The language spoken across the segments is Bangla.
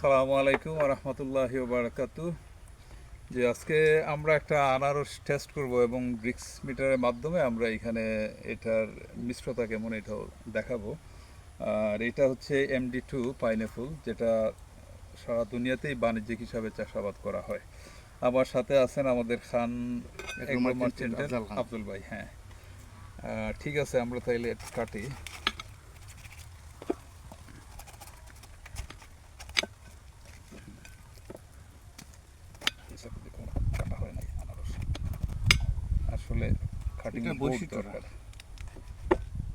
সালামু আলাইকুম রহমতুল্লাহ বারাকাতু যে আজকে আমরা একটা আনারস টেস্ট করব এবং ব্রিক্স মিটারের মাধ্যমে আমরা এখানে এটার মিশ্রতা কেমন এটাও দেখাবো। আর এটা হচ্ছে এমডি টু পাইনঅ্যাপল যেটা সারা দুনিয়াতেই বাণিজ্যিক হিসাবে চাষাবাদ করা হয়। আমার সাথে আছেন আমাদের খান। আব্দুল ভাই হ্যাঁ। ঠিক আছে আমরা তাইলে কাটি দেখুন, কাটা হয় নাই আনারস। আসলে বৈশিষ্ট্যটা?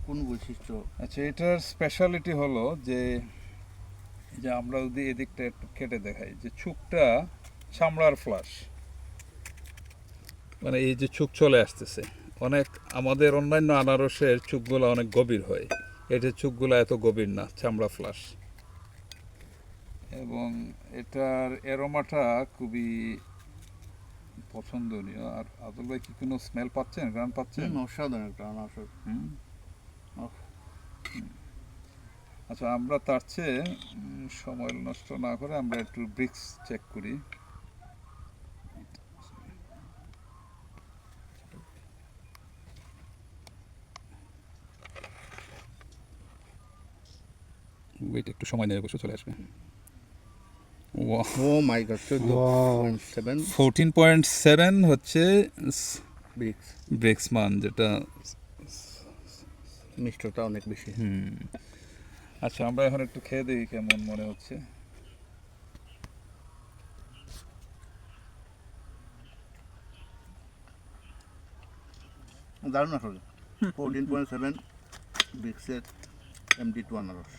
কোন বৈশিষ্ট্য? আচ্ছা এটার স্পেশালিটি হলো যে যে আমরা যদি এদিকটা একটু কেটে দেখাই যে চুকটা চামড়ার ফ্লাশ মানে এই যে চুক চলে আসতেছে। অনেক আমাদের অন্যান্য আনারসের চুকগুলো অনেক গভীর হয়। এটার চুকগুলো এত গভীর না চামড়া ফ্লাশ এবং এটার এরোমাটা খুবই পছন্দনীয় আর আদুল ভাই কি কোনো স্মেল পাচ্ছেন? গ্রান পাচ্ছেন? অসাধারণ একটা আনারসের হুম। আচ্ছা আমরা তার চেয়ে সময় নষ্ট না করে আমরা একটু ব্রিক্স চেক করি। ওয়েট একটু সময় নেবে বসে চলে আসবে। ও মাই গড চোদ্দ point seven fourteen point seven হচ্ছে ব্রিক্স ব্রেক্স মান যেটা মিষ্টতা অনেক বেশি। হুম। আচ্ছা আমরা এখন একটু খেয়ে দেখি কেমন মনে হচ্ছে। দারুণ আসলে। ফোরটিন পয়েন্ট সেভেন ব্রিক্সের এমডি টু আনারস।